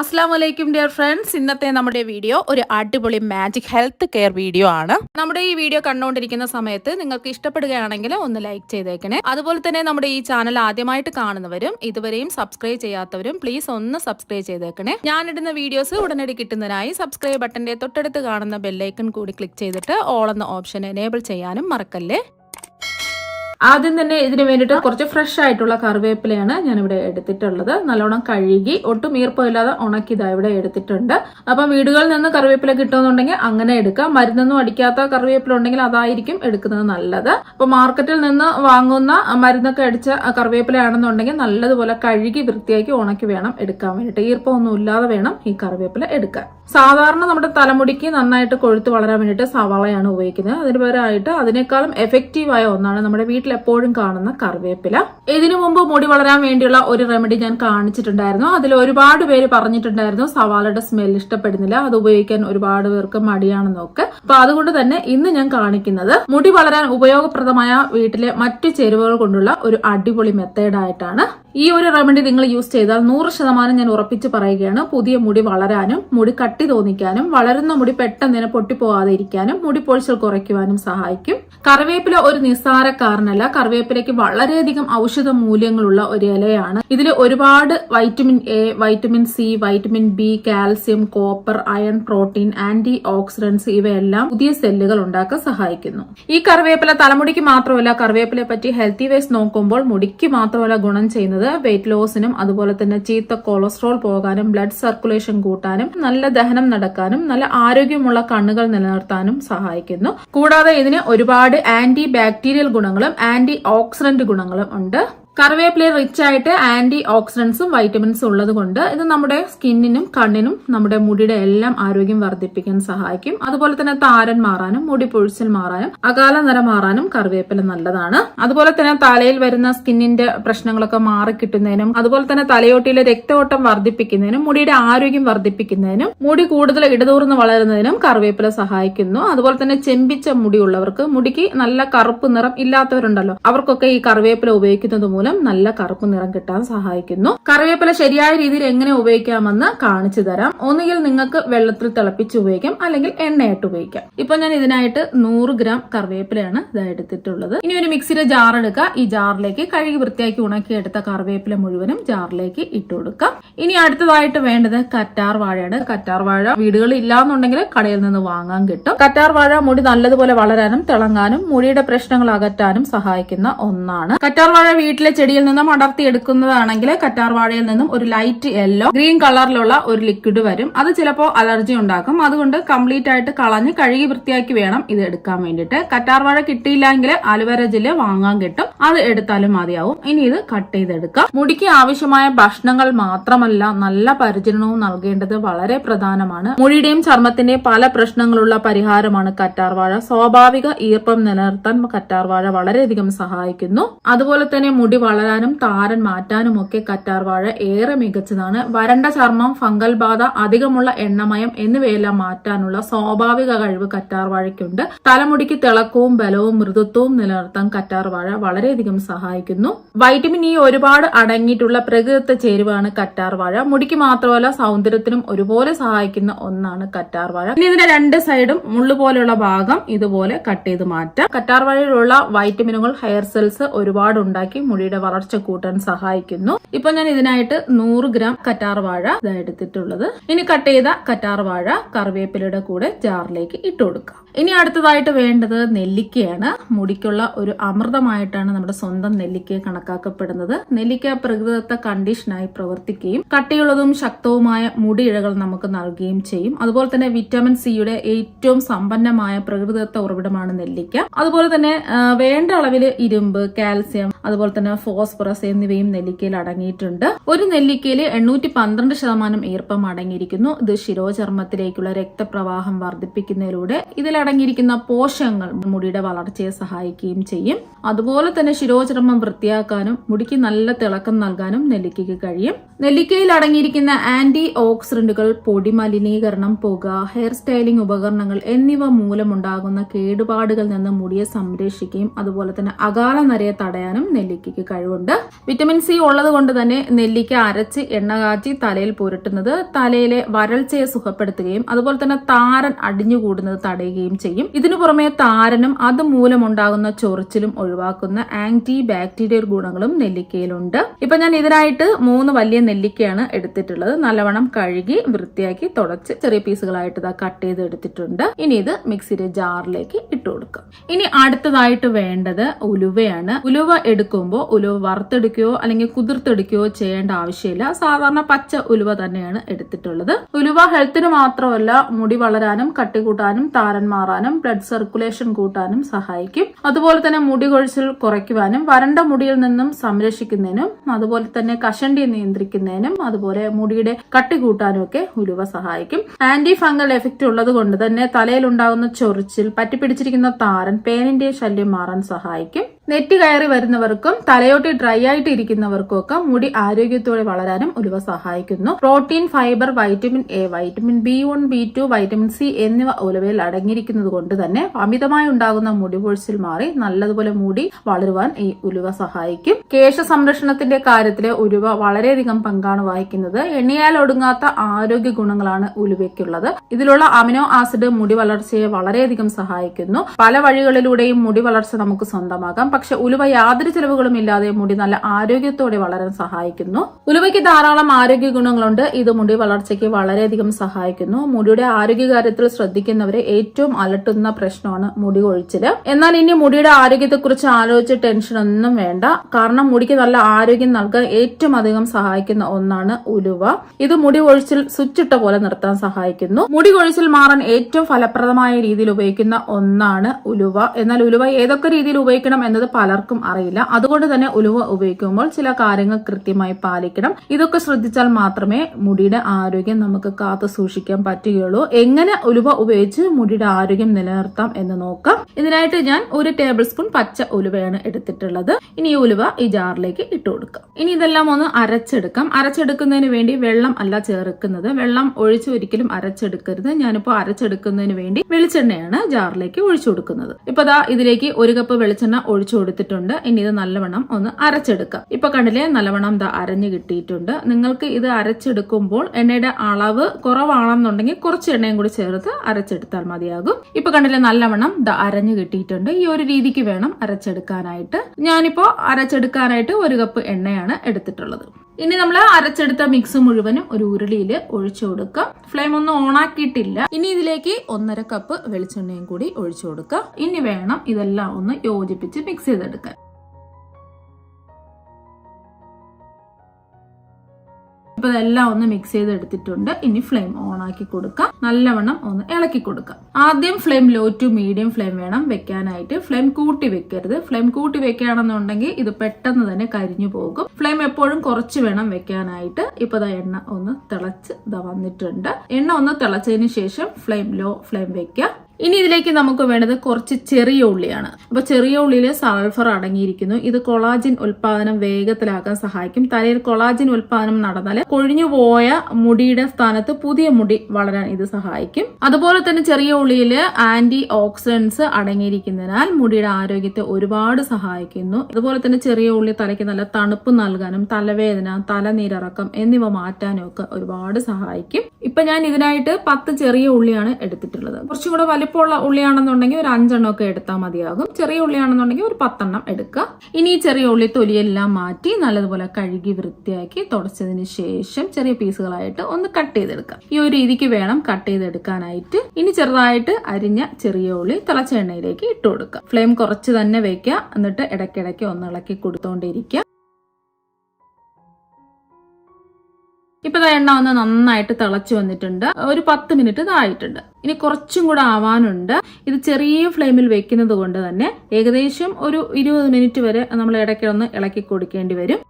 അസ്സാം വലൈക്കും dear friends. ഇന്നത്തെ നമ്മുടെ വീഡിയോ ഒരു അടിപൊളി മാജിക് ഹെൽത്ത് കെയർ വീഡിയോ ആണ്. നമ്മുടെ ഈ വീഡിയോ കണ്ടുകൊണ്ടിരിക്കുന്ന സമയത്ത് നിങ്ങൾക്ക് ഇഷ്ടപ്പെടുകയാണെങ്കിൽ ഒന്ന് ലൈക്ക് ചെയ്തേക്കണേ. അതുപോലെ തന്നെ നമ്മുടെ ഈ ചാനൽ ആദ്യമായിട്ട് കാണുന്നവരും ഇതുവരെയും സബ്സ്ക്രൈബ് ചെയ്യാത്തവരും പ്ലീസ് ഒന്ന് സബ്സ്ക്രൈബ് ചെയ്തേക്കണേ. ഞാനിടുന്ന വീഡിയോസ് ഉടനടി കിട്ടുന്നതിനായി സബ്സ്ക്രൈബ് ബട്ടന്റെ തൊട്ടടുത്ത് കാണുന്ന ബെല്ലൈക്കൺ കൂടി ക്ലിക്ക് ചെയ്തിട്ട് ഓൾ എന്ന ഓപ്ഷൻ എനേബിൾ ചെയ്യാനും മറക്കല്ലേ? ആദ്യം തന്നെ ഇതിന് വേണ്ടിയിട്ട് കുറച്ച് ഫ്രഷ് ആയിട്ടുള്ള കറിവേപ്പിലയാണ് ഞാൻ ഇവിടെ എടുത്തിട്ടുള്ളത്. നല്ലോണം കഴുകി ഒട്ടും ഈർപ്പമില്ലാതെ ഉണക്കി ഇതാ ഇവിടെ എടുത്തിട്ടുണ്ട്. അപ്പം വീടുകളിൽ നിന്ന് കറിവേപ്പില കിട്ടുമെന്നുണ്ടെങ്കിൽ അങ്ങനെ എടുക്കാം. മരുന്നൊന്നും അടിക്കാത്ത കറിവേപ്പില ഉണ്ടെങ്കിൽ അതായിരിക്കും എടുക്കുന്നത് നല്ലത്. അപ്പൊ മാർക്കറ്റിൽ നിന്ന് വാങ്ങുന്ന മരുന്നൊക്കെ അടിച്ച കറിവേപ്പിലയാണെന്നുണ്ടെങ്കിൽ നല്ലതുപോലെ കഴുകി വൃത്തിയാക്കി ഉണക്കി വേണം എടുക്കാൻ വേണ്ടിയിട്ട്. ഈർപ്പമൊന്നും ഇല്ലാതെ വേണം ഈ കറിവേപ്പില എടുക്കാൻ. സാധാരണ നമ്മുടെ തലമുടിക്ക് നന്നായിട്ട് കൊഴുത്ത് വളരാൻ വേണ്ടിയിട്ട് സവാളയാണ് ഉപയോഗിക്കുന്നത്. അതിന് പകരമായിട്ട് അതിനേക്കാളും എഫക്റ്റീവായ ഒന്നാണ് നമ്മുടെ വീട്ടിൽ എപ്പോഴും കാണുന്ന കറിവേപ്പില. ഇതിനു മുമ്പ് മുടി വളരാൻ വേണ്ടിയുള്ള ഒരു റെമഡി ഞാൻ കാണിച്ചിട്ടുണ്ടായിരുന്നു. അതിൽ ഒരുപാട് പേര് പറഞ്ഞിട്ടുണ്ടായിരുന്നു സവാളയുടെ സ്മെൽ ഇഷ്ടപ്പെടുന്നില്ല അത് ഉപയോഗിക്കാൻ ഒരുപാട് പേർക്ക് മടിയാണെന്നൊക്കെ അപ്പൊ അതുകൊണ്ട് തന്നെ ഇന്ന് ഞാൻ കാണിക്കുന്നത് മുടി വളരാൻ ഉപയോഗപ്രദമായ വീട്ടിലെ മറ്റു ചേരുവകൾ കൊണ്ടുള്ള ഒരു അടിപൊളി മെത്തേഡായിട്ടാണ് ഈ ഒരു റെമഡി നിങ്ങൾ യൂസ് ചെയ്താൽ നൂറ് ശതമാനം ഞാൻ ഉറപ്പിച്ച് പറയുകയാണ്. പുതിയ മുടി വളരാനും മുടി കട്ടി തോന്നിക്കാനും വളരുന്ന മുടി പെട്ടെന്ന് തന്നെ പൊട്ടിപ്പോകാതെ ഇരിക്കാനും മുടി പൊഴിച്ചൽ കുറയ്ക്കുവാനും സഹായിക്കും. കറിവേപ്പില ഒരു നിസ്സാരക്കാരനല്ല. കറിവേപ്പിലയ്ക്ക് വളരെയധികം ഔഷധ മൂല്യങ്ങളുള്ള ഒരു ഇലയാണ്. ഇതിൽ ഒരുപാട് vitamin A vitamin C vitamin B calcium copper iron protein antioxidants ഇവയെല്ലാം പുതിയ സെല്ലുകൾ ഉണ്ടാക്കാൻ സഹായിക്കുന്നു. ഈ കറിവേപ്പില തലമുടിക്ക് മാത്രമല്ല കറിവേപ്പിലെ പറ്റി ഹെൽത്തി വേസ് നോക്കുമ്പോൾ മുടിക്ക് മാത്രമല്ല ഗുണം ചെയ്യുന്നത് വെയിറ്റ് ലോസിനും അതുപോലെ തന്നെ ചീത്ത കൊളസ്ട്രോൾ പോകാനും ബ്ലഡ് സർക്കുലേഷൻ കൂട്ടാനും നല്ല ദഹനം നടക്കാനും നല്ല ആരോഗ്യമുള്ള കണ്ണുകൾ നിലനിർത്താനും സഹായിക്കുന്നു. കൂടാതെ ഇതിന് ഒരുപാട് ആന്റി ബാക്ടീരിയൽ ഗുണങ്ങളും ആന്റി ഓക്സിഡന്റ് ഗുണങ്ങളും ഉണ്ട്. കറിവേപ്പില റിച്ച് ആയിട്ട് ആന്റി ഓക്സിഡൻസും വൈറ്റമിൻസും ഉള്ളത് കൊണ്ട് ഇത് നമ്മുടെ സ്കിന്നിനും കണ്ണിനും നമ്മുടെ മുടിയുടെ എല്ലാം ആരോഗ്യം വർദ്ധിപ്പിക്കാൻ സഹായിക്കും. അതുപോലെ തന്നെ താരൻ മാറാനും മുടി പൊഴിച്ചിൽ മാറാനും അകാല നിറം മാറാനും കറിവേപ്പില നല്ലതാണ്. അതുപോലെ തന്നെ തലയിൽ വരുന്ന സ്കിന്നിന്റെ പ്രശ്നങ്ങളൊക്കെ മാറിക്കിട്ടുന്നതിനും അതുപോലെ തന്നെ തലയോട്ടിയിലെ രക്തഓട്ടം വർദ്ധിപ്പിക്കുന്നതിനും മുടിയുടെ ആരോഗ്യം വർദ്ധിപ്പിക്കുന്നതിനും മുടി കൂടുതൽ ഇടതൂർന്ന് വളരുന്നതിനും കറിവേപ്പില സഹായിക്കുന്നു. അതുപോലെ തന്നെ ചെമ്പിച്ച മുടിയുള്ളവർക്ക് മുടിക്ക് നല്ല കറുപ്പ് നിറം ഇല്ലാത്തവരുണ്ടല്ലോ അവർക്കൊക്കെ ഈ കറിവേപ്പില ഉപയോഗിക്കുന്നത് മൂലം നല്ല കറുപ്പ് നിറം കിട്ടാൻ സഹായിക്കുന്നു. കറിവേപ്പില ശരിയായ രീതിയിൽ എങ്ങനെ ഉപയോഗിക്കാമെന്ന് കാണിച്ചു തരാം. ഒന്നുകിൽ നിങ്ങൾക്ക് വെള്ളത്തിൽ തിളപ്പിച്ച് ഉപയോഗിക്കാം അല്ലെങ്കിൽ എണ്ണയായിട്ട് ഉപയോഗിക്കാം. ഇപ്പൊ ഞാൻ ഇതിനായിട്ട് നൂറ് ഗ്രാം കറിവേപ്പിലയാണ് ഇത് എടുത്തിട്ടുള്ളത്. ഇനി ഒരു മിക്സിയുടെ ജാർ എടുക്കുക ഈ ജാറിലേക്ക് കഴുകി വൃത്തിയാക്കി ഉണക്കിയെടുത്ത കറിവേപ്പില മുഴുവനും ജാറിലേക്ക് ഇട്ട് കൊടുക്കാം. ഇനി അടുത്തതായിട്ട് വേണ്ടത് കറ്റാർ വാഴയാണ്. കറ്റാർ വാഴ വീടുകളിൽ ഇല്ലാന്നുണ്ടെങ്കിൽ കടയിൽ നിന്ന് വാങ്ങാൻ കിട്ടും. കറ്റാർ വാഴ മുടി നല്ലതുപോലെ വളരാനും തിളങ്ങാനും മുടിയുടെ പ്രശ്നങ്ങൾ അകറ്റാനും സഹായിക്കുന്ന ഒന്നാണ്. കറ്റാർ വാഴ വീട്ടിലെ ചെടിയിൽ നിന്നും അടർത്തി എടുക്കുന്നതാണെങ്കിൽ കറ്റാർ വാഴയിൽ നിന്നും ഒരു ലൈറ്റ് യെല്ലോ ഗ്രീൻ കളറിലുള്ള ഒരു ലിക്വിഡ് വരും. അത് ചിലപ്പോൾ അലർജി ഉണ്ടാക്കും. അതുകൊണ്ട് കംപ്ലീറ്റ് ആയിട്ട് കളഞ്ഞ് കഴുകി വൃത്തിയാക്കി വേണം ഇത് എടുക്കാൻ വേണ്ടിയിട്ട്. കറ്റാർവാഴ കിട്ടിയില്ലെങ്കിൽ അലുവര ജില്ല വാങ്ങാൻ കിട്ടും. അത് എടുത്താലും മതിയാവും. ഇനി ഇത് കട്ട് ചെയ്തെടുക്കാം. മുടിക്ക് ആവശ്യമായ ഭക്ഷണങ്ങൾ മാത്രമല്ല നല്ല പരിചരണവും നൽകേണ്ടത് വളരെ പ്രധാനമാണ്. മുടിയുടെയും ചർമ്മത്തിന്റെയും പല പ്രശ്നങ്ങളുള്ള പരിഹാരമാണ് കറ്റാർവാഴ സ്വാഭാവിക ഈർപ്പം നിലനിർത്താൻ കറ്റാർവാഴ വളരെയധികം സഹായിക്കുന്നു. അതുപോലെ തന്നെ മുടി വളരാനും താരൻ മാറ്റാനും ഒക്കെ കറ്റാർവാഴ ഏറെ മികച്ചതാണ്. വരണ്ട ചർമ്മം ഫംഗൽ ബാധ അധികമുള്ള എണ്ണമയം എന്നിവയെല്ലാം മാറ്റാനുള്ള സ്വാഭാവിക കഴിവ് കറ്റാർവാഴയ്ക്കുണ്ട് തലമുടിക്ക് തിളക്കവും ബലവും മൃദുത്വവും നിലനിർത്താൻ കറ്റാർവാഴ വളരെയധികം സഹായിക്കുന്നു. വൈറ്റമിൻ ഇ ഒരുപാട് അടങ്ങിയിട്ടുള്ള പ്രകൃത ചേരുവാണ് കറ്റാർവാഴ മുടിക്ക് മാത്രമല്ല സൗന്ദര്യത്തിനും ഒരുപോലെ സഹായിക്കുന്ന ഒന്നാണ് കറ്റാർവാഴ ഇനി ഇതിന്റെ രണ്ട് സൈഡും മുള്ളു പോലെയുള്ള ഭാഗം ഇതുപോലെ കട്ട് ചെയ്ത് മാറ്റാം. കറ്റാർവാഴയിലുള്ള വൈറ്റമിനുകൾ ഹെയർ സെൽസ് ഒരുപാട് ഉണ്ടാക്കി മുടിയുടെ വളർച്ച കൂട്ടാൻ സഹായിക്കുന്നു. ഇപ്പൊ ഞാൻ ഇതിനായിട്ട് നൂറ് ഗ്രാം കറ്റാർ വാഴ എടുത്തിട്ടുള്ളത്. ഇനി കട്ട് ചെയ്ത കറ്റാർ വാഴ കറിവേപ്പിലയുടെ കൂടെ ജാറിലേക്ക് ഇട്ട് കൊടുക്കുക ഇനി അടുത്തതായിട്ട് വേണ്ടത് നെല്ലിക്കയാണ്. മുടിക്കുള്ള ഒരു അമൃതമായിട്ടാണ് നമ്മുടെ സ്വന്തം നെല്ലിക്കയെ കണക്കാക്കപ്പെടുന്നത്. നെല്ലിക്ക പ്രകൃതിദത്ത കണ്ടീഷനായി പ്രവർത്തിക്കുകയും കട്ടിയുള്ളതും ശക്തവുമായ മുടിയിഴകൾ നമുക്ക് നൽകുകയും ചെയ്യും. അതുപോലെ തന്നെ വിറ്റാമിൻ സിയുടെ ഏറ്റവും സമ്പന്നമായ പ്രകൃതിദത്ത ഉറവിടമാണ് നെല്ലിക്ക. അതുപോലെ തന്നെ വേണ്ട അളവിൽ ഇരുമ്പ് കാൽസ്യം അതുപോലെ തന്നെ ഫോസ്ഫറസ് എന്നിവയും നെല്ലിക്കയിൽ അടങ്ങിയിട്ടുണ്ട്. ഒരു നെല്ലിക്കയിൽ എണ്ണൂറ്റി പന്ത്രണ്ട് ശതമാനം ഈർപ്പം അടങ്ങിയിരിക്കുന്നു. ഇത് ശിരോചർമ്മത്തിലേക്കുള്ള രക്തപ്രവാഹം വർദ്ധിപ്പിക്കുന്നതിലൂടെ ഇതിൽ അടങ്ങിയിരിക്കുന്ന പോഷകങ്ങൾ മുടിയുടെ വളർച്ചയെ സഹായിക്കുകയും ചെയ്യും. അതുപോലെ തന്നെ ശിരോചർമ്മം വൃത്തിയാക്കാനും മുടിക്ക് നല്ല തിളക്കം നൽകാനും നെല്ലിക്കയ്ക്ക് കഴിയും. നെല്ലിക്കയിൽ അടങ്ങിയിരിക്കുന്ന ആന്റി ഓക്സിഡന്റുകൾ പൊടി മലിനീകരണം പുക ഹെയർ സ്റ്റൈലിംഗ് ഉപകരണങ്ങൾ എന്നിവ മൂലമുണ്ടാകുന്ന കേടുപാടുകൾ നിന്ന് മുടിയെ സംരക്ഷിക്കുകയും അതുപോലെ തന്നെ അകാല നരയെ തടയാനും നെല്ലിക്കയ്ക്ക് കഴിവുണ്ട്. വിറ്റമിൻ സി ഉള്ളത് കൊണ്ട് തന്നെ നെല്ലിക്ക അരച്ച് എണ്ണ കാച്ചി തലയിൽ പുരട്ടുന്നത് തലയിലെ വരൾച്ചയെ സുഖപ്പെടുത്തുകയും അതുപോലെ തന്നെ താരൻ അടിഞ്ഞുകൂടുന്നത് തടയുകയും ചെയ്യും. ഇതിനു പുറമെ താരനും അതുമൂലമുണ്ടാകുന്ന ചൊറിച്ചിലും ഒഴിവാക്കുന്ന ആന്റി ബാക്ടീരിയൽ ഗുണങ്ങളും നെല്ലിക്കയിലുണ്ട്. ഇപ്പൊ ഞാൻ ഇതിനായിട്ട് മൂന്ന് വലിയ നെല്ലിക്കയാണ് എടുത്തിട്ടുള്ളത്. നല്ലവണ്ണം കഴുകി വൃത്തിയാക്കി തുടച്ച് ചെറിയ പീസുകളായിട്ട് ഇതാ കട്ട് ചെയ്ത് എടുത്തിട്ടുണ്ട്. ഇനി ഇത് മിക്സിയുടെ ജാറിലേക്ക് ഇട്ട് കൊടുക്കാം. ഇനി അടുത്തതായിട്ട് വേണ്ടത് ഉലുവയാണ്. ഉലുവ എടുക്കുമ്പോൾ ഉലുവ വറുത്തെടുക്കുകയോ അല്ലെങ്കിൽ കുതിർത്തെടുക്കുകയോ ചെയ്യേണ്ട ആവശ്യമില്ല. സാധാരണ പച്ച ഉലുവ തന്നെയാണ് എടുത്തിട്ടുള്ളത്. ഉലുവ ഹെൽത്തിന് മാത്രമല്ല മുടി വളരാനും കട്ടി കൂട്ടാനും താരൻ മാറാനും ബ്ലഡ് സർക്കുലേഷൻ കൂട്ടാനും സഹായിക്കും. അതുപോലെ തന്നെ മുടി കൊഴിച്ചിൽ കുറയ്ക്കുവാനും വരണ്ട മുടിയിൽ നിന്നും സംരക്ഷിക്കുന്നതിനും അതുപോലെ തന്നെ കഷണ്ടി നിയന്ത്രിക്കുന്നതിനും അതുപോലെ മുടിയുടെ കട്ടി കൂട്ടാനും ഒക്കെ ഉലുവ സഹായിക്കും. ആന്റി ഫംഗൽ എഫക്റ്റ് ഉള്ളത് കൊണ്ട് തന്നെ തലയിൽ ഉണ്ടാകുന്ന ചൊറിച്ചിൽ പറ്റിപ്പിടിച്ചിരിക്കുന്ന താരൻ പേനിന്റെ ശല്യം മാറാൻ സഹായിക്കും. നെറ്റ് കയറി വരുന്നവർക്കും തലയോട്ടി ഡ്രൈ ആയിട്ട് ഇരിക്കുന്നവർക്കും ഒക്കെ മുടി ആരോഗ്യത്തോടെ വളരാനും ഉലുവ സഹായിക്കുന്നു. Protein fibre vitamin A vitamin B one B two vitamin C എന്നിവ ഉലുവയിൽ അടങ്ങിയിരിക്കുന്നത് കൊണ്ട് തന്നെ അമിതമായി ഉണ്ടാകുന്ന മുടി പൊഴിച്ചിൽ മാറി നല്ലതുപോലെ മുടി വളരുവാൻ ഈ ഉലുവ സഹായിക്കും. കേശ സംരക്ഷണത്തിന്റെ കാര്യത്തിൽ ഉലുവ വളരെയധികം പങ്കാണ് വഹിക്കുന്നത്. എണ്ണിയാൽ ഒടുങ്ങാത്ത ആരോഗ്യ ഗുണങ്ങളാണ് ഉലുവയ്ക്കുള്ളത്. ഇതിലുള്ള അമിനോ ആസിഡ് മുടി വളർച്ചയെ വളരെയധികം സഹായിക്കുന്നു. പല വഴികളിലൂടെയും മുടി വളർച്ച നമുക്ക് സ്വന്തമാക്കാം. പക്ഷെ ഉലുവ യാതൊരു ചെലവുകളും ഇല്ലാതെ മുടി നല്ല ആരോഗ്യത്തോടെ വളരാൻ സഹായിക്കുന്നു. ഉലുവയ്ക്ക് ധാരാളം ആരോഗ്യ ഗുണങ്ങളുണ്ട്. ഇത് മുടി വളർച്ചയ്ക്ക് വളരെയധികം സഹായിക്കുന്നു. മുടിയുടെ ആരോഗ്യകാര്യത്തിൽ ശ്രദ്ധിക്കുന്നവരെ ഏറ്റവും അലട്ടുന്ന പ്രശ്നമാണ് മുടി കൊഴിച്ചിൽ. എന്നാൽ ഇനി മുടിയുടെ ആരോഗ്യത്തെക്കുറിച്ച് ആലോചിച്ച് ടെൻഷൻ ഒന്നും വേണ്ട. കാരണം മുടിക്ക് നല്ല ആരോഗ്യം നൽകാൻ ഏറ്റവും അധികം സഹായിക്കുന്ന ഒന്നാണ് ഉലുവ. ഇത് മുടി കൊഴിച്ചിൽ സ്വിച്ചിട്ട പോലെ നിർത്താൻ സഹായിക്കുന്നു. മുടി കൊഴിച്ചിൽ മാറാൻ ഏറ്റവും ഫലപ്രദമായ രീതിയിൽ ഉപയോഗിക്കുന്ന ഒന്നാണ് ഉലുവ. എന്നാൽ ഉലുവ ഏതൊക്കെ രീതിയിൽ ഉപയോഗിക്കണം എന്നത് പലർക്കും അറിയില്ല. അതുകൊണ്ട് തന്നെ ഉലുവ ഉപയോഗിക്കുമ്പോൾ ചില കാര്യങ്ങൾ കൃത്യമായി പാലിക്കണം. ഇതൊക്കെ ശ്രദ്ധിച്ചാൽ മാത്രമേ മുടിയുടെ ആരോഗ്യം നമുക്ക് കാത്തു സൂക്ഷിക്കാൻ പറ്റുകയുള്ളൂ. എങ്ങനെ ഉലുവ ഉപയോഗിച്ച് മുടിയുടെ ആരോഗ്യം നിലനിർത്താം എന്ന് നോക്കാം. ഇതിനായിട്ട് ഞാൻ ഒരു ടേബിൾ സ്പൂൺ പച്ച ഉലുവയാണ് എടുത്തിട്ടുള്ളത്. ഇനി ഈ ഉലുവ ഈ ജാറിലേക്ക് ഇട്ടു കൊടുക്കാം. ഇനി ഇതെല്ലാം ഒന്ന് അരച്ചെടുക്കാം. അരച്ചെടുക്കുന്നതിന് വേണ്ടി വെള്ളം അല്ല ചേർക്കുന്നത്. വെള്ളം ഒഴിച്ച് ഒരിക്കലും അരച്ചെടുക്കരുത്. ഞാനിപ്പോൾ അരച്ചെടുക്കുന്നതിന് വേണ്ടി വെളിച്ചെണ്ണയാണ് ജാറിലേക്ക് ഒഴിച്ചു കൊടുക്കുന്നത്. ഇപ്പൊ ദാ ഇതിലേക്ക് ഒരു കപ്പ് വെളിച്ചെണ്ണ ഒഴിച്ചു കൊടുത്തിട്ടുണ്ട് ഇനി ഇത് നല്ലവണ്ണം ഒന്ന് അരച്ചെടുക്കാം. ഇപ്പൊ കണ്ടില്ലേ? നല്ലവണ്ണം ഇത് അരഞ്ഞു കിട്ടിയിട്ടുണ്ട്. നിങ്ങൾക്ക് ഇത് അരച്ചെടുക്കുമ്പോൾ എണ്ണയുടെ അളവ് കുറവാണെന്നുണ്ടെങ്കിൽ കുറച്ച് എണ്ണയും കൂടി ചേർത്ത് അരച്ചെടുത്താൽ മതിയാകും. ഇപ്പൊ കണ്ടില്ലേ? നല്ലവണ്ണം ഇത് അരഞ്ഞു കിട്ടിയിട്ടുണ്ട്. ഈ ഒരു രീതിക്ക് വേണം അരച്ചെടുക്കാനായിട്ട്. ഞാനിപ്പോ അരച്ചെടുക്കാനായിട്ട് ഒരു കപ്പ് എണ്ണയാണ് എടുത്തിട്ടുള്ളത്. ഇനി നമ്മൾ അരച്ചെടുത്ത മിക്സ് മുഴുവനും ഒരു ഉരുളിയിൽ ഒഴിച്ചു കൊടുക്കാം. ഫ്ലെയിം ഒന്നും ഓണാക്കിയിട്ടില്ല ഇനി ഇതിലേക്ക് ഒന്നര കപ്പ് വെളിച്ചെണ്ണയും കൂടി ഒഴിച്ചു കൊടുക്കുക ഇനി വേണം ഇതെല്ലാം ഒന്ന് യോജിപ്പിച്ച് മിക്സ് ചെയ്തെടുക്കാൻ. ഇപ്പൊ ഇതെല്ലാം ഒന്ന് മിക്സ് ചെയ്ത് എടുത്തിട്ടുണ്ട് ഇനി ഫ്ലെയിം ഓൺ ആക്കി കൊടുക്കാം. നല്ലവണ്ണം ഒന്ന് ഇളക്കി കൊടുക്കാം. ആദ്യം flame low to medium flame വേണം വെക്കാനായിട്ട്. ഫ്ലെയിം കൂട്ടി വെക്കരുത്. ഫ്ലെയിം കൂട്ടി വെക്കുകയാണെന്നുണ്ടെങ്കിൽ ഇത് പെട്ടെന്ന് തന്നെ കരിഞ്ഞു പോകും. ഫ്ലെയിം എപ്പോഴും കുറച്ച് വേണം വെക്കാനായിട്ട്. ഇപ്പൊ എണ്ണ ഒന്ന് തിളച്ച് വന്നിട്ടുണ്ട്. എണ്ണ ഒന്ന് തിളച്ചതിന് ശേഷം ഫ്ലെയിം ലോ ഫ്ലെയിം വെക്കുക. ഇനി ഇതിലേക്ക് നമുക്ക് വേണ്ടത് കുറച്ച് ചെറിയ ഉള്ളിയാണ്. അപ്പോൾ ചെറിയ ഉള്ളിയിൽ സൾഫർ അടങ്ങിയിരിക്കുന്നു. ഇത് കൊളാജിൻ ഉൽപാദനം വേഗത്തിലാക്കാൻ സഹായിക്കും. തലയിൽ കൊളാജിൻ ഉൽപാദനം നടന്നാൽ കൊഴിഞ്ഞു പോയ മുടിയുടെ സ്ഥാനത്ത് പുതിയ മുടി വളരാൻ ഇത് സഹായിക്കും. അതുപോലെ തന്നെ ചെറിയ ഉള്ളിയിൽ ആന്റി ഓക്സിഡൻസ് അടങ്ങിയിരിക്കുന്നതിനാൽ മുടിയുടെ ആരോഗ്യത്തെ ഒരുപാട് സഹായിക്കുന്നു. അതുപോലെ തന്നെ ചെറിയ ഉള്ളി തലയ്ക്ക് നല്ല തണുപ്പ് നൽകാനും തലവേദന തലനീരിറക്കം എന്നിവ മാറ്റാനും ഒക്കെ ഒരുപാട് സഹായിക്കും. ഇപ്പൊ ഞാൻ ഇതിനായിട്ട് പത്ത് ചെറിയ ഉള്ളിയാണ് എടുത്തിട്ടുള്ളത്. കുറച്ചും കൂടെ വലിപ്പമുള്ള ഉള്ളിയാണെന്നുണ്ടെങ്കിൽ ഒരു അഞ്ചെണ്ണം ഒക്കെ എടുത്താൽ മതിയാകും. ചെറിയ ഉള്ളിയാണെന്നുണ്ടെങ്കിൽ ഒരു പത്തെണ്ണം എടുക്കുക. ഇനി ഈ ചെറിയ ഉള്ളി തൊലിയെല്ലാം മാറ്റി നല്ലതുപോലെ കഴുകി വൃത്തിയാക്കി തുടച്ചതിന് ശേഷം ചെറിയ പീസുകളായിട്ട് ഒന്ന് കട്ട് ചെയ്തെടുക്കുക. ഈ ഒരു രീതിക്ക് വേണം കട്ട് ചെയ്തെടുക്കാനായിട്ട്. ഇനി ചെറുതായിട്ട് അരിഞ്ഞ ചെറിയ ഉള്ളി തിളച്ച എണ്ണയിലേക്ക് ഇട്ട് കൊടുക്കുക. ഫ്ലെയിം കുറച്ച് തന്നെ വെക്കുക. എന്നിട്ട് ഇടയ്ക്കിടയ്ക്ക് ഒന്ന് ഇളക്കി കൊടുത്തോണ്ടിരിക്കുക. ഇപ്പൊ ദാ എണ്ണ ഒന്ന് നന്നായിട്ട് തിളച്ചു വന്നിട്ടുണ്ട്. ഒരു പത്ത് മിനിറ്റ് ഇതായിട്ടുണ്ട് ഇനി കുറച്ചും കൂടെ ആവാനുണ്ട്. ഇത് ചെറിയ ഫ്ലെയിമിൽ വെക്കുന്നത് കൊണ്ട് തന്നെ ഏകദേശം ഒരു ഇരുപത് മിനിറ്റ് വരെ നമ്മൾ ഇടയ്ക്കൊന്ന് ഇളക്കി കൊടുക്കേണ്ടി വരും.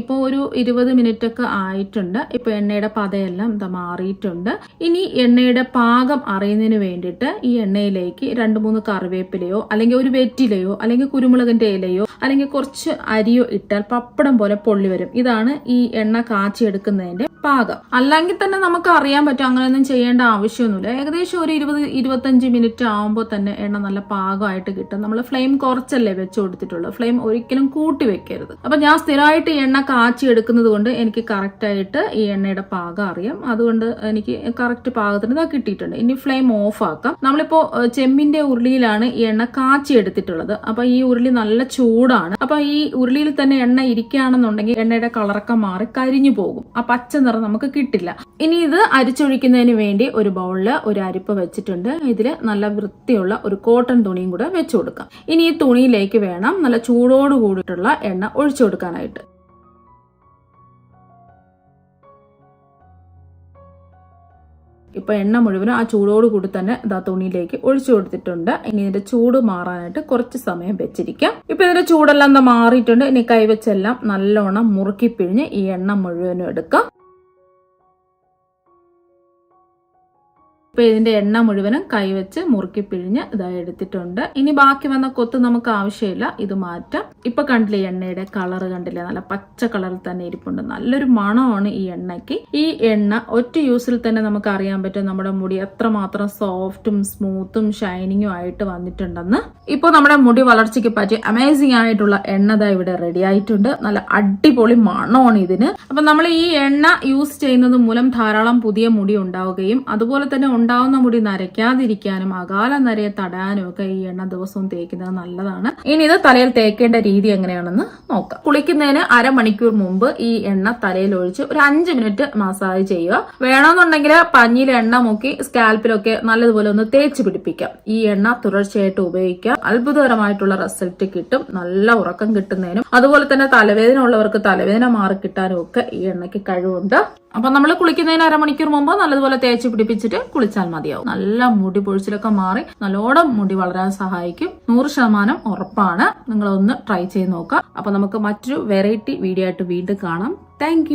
ഇപ്പോൾ ഒരു ഇരുപത് മിനിറ്റ് ഒക്കെ ആയിട്ടുണ്ട്. ഇപ്പോൾ എണ്ണയുടെ പതയെല്ലാം ഇതാ മാറിയിട്ടുണ്ട്. ഇനി എണ്ണയുടെ പാകം അറിയുന്നതിന് വേണ്ടിയിട്ട് ഈ എണ്ണയിലേക്ക് രണ്ട് മൂന്ന് കറിവേപ്പിലയോ അല്ലെങ്കിൽ ഒരു വെറ്റിലയോ അല്ലെങ്കിൽ കുരുമുളകിന്റെ ഇലയോ അല്ലെങ്കിൽ കുറച്ച് അരിയോ ഇട്ടാൽ പപ്പടം പോലെ പൊള്ളി വരും. ഇതാണ് ഈ എണ്ണ കാച്ചിയെടുക്കുന്നതിന്റെ പാകം. അല്ലെങ്കിൽ തന്നെ നമുക്ക് അറിയാൻ പറ്റും അങ്ങനെയൊന്നും ചെയ്യേണ്ട ആവശ്യമൊന്നുമില്ല. ഏകദേശം ഒരു ഇരുപത് ഇരുപത്തഞ്ച് മിനിറ്റ് ആകുമ്പോൾ തന്നെ എണ്ണ നല്ല പാകമായിട്ട് കിട്ടും. നമ്മൾ ഫ്ലെയിം കുറച്ചല്ലേ വെച്ച് കൊടുത്തിട്ടുള്ളൂ. ഫ്ലെയിം ഒരിക്കലും കൂട്ടി വെക്കരുത്. അപ്പൊ ഞാൻ സ്ഥിരമായിട്ട് എണ്ണ കാച്ചി എടുക്കുന്നത് കൊണ്ട് എനിക്ക് കറക്റ്റായിട്ട് ഈ എണ്ണയുടെ പാകം അറിയാം. അതുകൊണ്ട് എനിക്ക് കറക്റ്റ് പാകത്തിന് ഇതാ കിട്ടിയിട്ടുണ്ട്. ഇനി ഫ്ലെയിം ഓഫ് ആക്കാം നമ്മളിപ്പോ ഏഹ്, ചെമ്മിന്റെ ഉരുളിയിലാണ് ഈ എണ്ണ കാച്ചി എടുത്തിട്ടുള്ളത് അപ്പൊ ഈ ഉരുളി നല്ല ചൂടാണ്. അപ്പൊ ഈ ഉരുളിയിൽ തന്നെ എണ്ണ ഇരിക്കുകയാണെന്നുണ്ടെങ്കിൽ എണ്ണയുടെ കളറൊക്കെ മാറി കരിഞ്ഞു പോകും. ആ പച്ച നിറം നമുക്ക് കിട്ടില്ല. ഇനി ഇത് അരിച്ചൊഴിക്കുന്നതിന് വേണ്ടി ഒരു ബൗളിൽ ഒരു അരിപ്പ് വെച്ചിട്ടുണ്ട്. ഇതിൽ നല്ല വൃത്തിയുള്ള ഒരു കോട്ടൺ തുണിയും കൂടെ വെച്ചു കൊടുക്കാം. ഇനി ഈ തുണിയിലേക്ക് വേണം നല്ല ചൂടോട് കൂടിയിട്ടുള്ള എണ്ണ ഒഴിച്ചു കൊടുക്കാനായിട്ട്. ഇപ്പൊ എണ്ണ മുഴുവനും ആ ചൂടോട് കൂടി തന്നെ ഇതാ തുണിയിലേക്ക് ഒഴിച്ചു കൊടുത്തിട്ടുണ്ട്. ഇനി ഇതിന്റെ ചൂട് മാറാനായിട്ട് കുറച്ച് സമയം വെച്ചിരിക്കാം. ഇപ്പൊ ഇതിന്റെ ചൂടെല്ലാം മാറിയിട്ടുണ്ട്. ഇനി കൈവച്ചെല്ലാം നല്ലോണം മുറുക്കി പിഴിഞ്ഞ് ഈ എണ്ണ മുഴുവനും എടുക്കാം. ഇപ്പൊ ഇതിന്റെ എണ്ണ മുഴുവനും കൈവച്ച് മുറുക്കി പിഴിഞ്ഞ് ഇതായി എടുത്തിട്ടുണ്ട്. ഇനി ബാക്കി വന്ന കൊത്ത് നമുക്ക് ആവശ്യമില്ല. ഇത് മാറ്റാം. ഇപ്പൊ കണ്ടില്ലേ എണ്ണയുടെ കളർ കണ്ടില്ലേ? നല്ല പച്ച കളറിൽ തന്നെ ഇരിപ്പുണ്ട്. നല്ലൊരു മണമാണ് ഈ എണ്ണയ്ക്ക്. ഈ എണ്ണ ഒറ്റ യൂസിൽ തന്നെ നമുക്ക് അറിയാൻ പറ്റും നമ്മുടെ മുടി എത്രമാത്രം സോഫ്റ്റും സ്മൂത്തും ഷൈനിങ്ങും ആയിട്ട് വന്നിട്ടുണ്ടെന്ന്. ഇപ്പോൾ നമ്മുടെ മുടി വളർച്ചയ്ക്ക് പറ്റി അമേസിംഗ് ആയിട്ടുള്ള എണ്ണ ഇതാ ഇവിടെ റെഡി ആയിട്ടുണ്ട്. നല്ല അടിപൊളി മണമാണ് ഇതിന്. അപ്പൊ നമ്മൾ ഈ എണ്ണ യൂസ് ചെയ്യുന്നത് മൂലം ധാരാളം പുതിയ മുടി ഉണ്ടാവുകയും അതുപോലെ തന്നെ ഉണ്ടാവുന്ന മുടി നരയ്ക്കാതിരിക്കാനും അകാല നരയെ തടയാനും ഒക്കെ ഈ എണ്ണ ദിവസവും തേക്കുന്നത് നല്ലതാണ്. ഇനി ഇത് തലയിൽ തേക്കേണ്ട രീതി എങ്ങനെയാണെന്ന് നോക്കാം. കുളിക്കുന്നതിന് അരമണിക്കൂർ മുമ്പ് ഈ എണ്ണ തലയിൽ ഒഴിച്ച് ഒരു അഞ്ച് മിനിറ്റ് മസാജ് ചെയ്യുക. വേണമെന്നുണ്ടെങ്കിൽ പഞ്ഞിയിൽ എണ്ണ മുക്കി സ്കാൽപ്പിലൊക്കെ നല്ലതുപോലെ ഒന്ന് തേച്ച് പിടിപ്പിക്കാം. ഈ എണ്ണ തുടർച്ചയായിട്ട് ഉപയോഗിക്കാം. അത്ഭുതകരമായിട്ടുള്ള റിസൾട്ട് കിട്ടും. നല്ല ഉറക്കം കിട്ടുന്നതിനും അതുപോലെ തന്നെ തലവേദന ഉള്ളവർക്ക് തലവേദന മാറി കിട്ടാനും ഒക്കെ ഈ എണ്ണയ്ക്ക് കഴിവുണ്ട്. അപ്പൊ നമ്മൾ കുളിക്കുന്നതിന് അരമണിക്കൂർ മുമ്പ് നല്ലതുപോലെ തേച്ച് പിടിപ്പിച്ചിട്ട് കുളിച്ചാൽ മതിയാവും. നല്ല മുടി പൊഴിച്ചിലൊക്കെ മാറി നല്ലോണം മുടി വളരാൻ സഹായിക്കും. നൂറ് ശതമാനം ഉറപ്പാണ്. നിങ്ങളൊന്ന് ട്രൈ ചെയ്ത് നോക്കാം അപ്പൊ നമുക്ക് മറ്റൊരു വെറൈറ്റി വീഡിയോ ആയിട്ട് വീണ്ടും കാണാം. താങ്ക്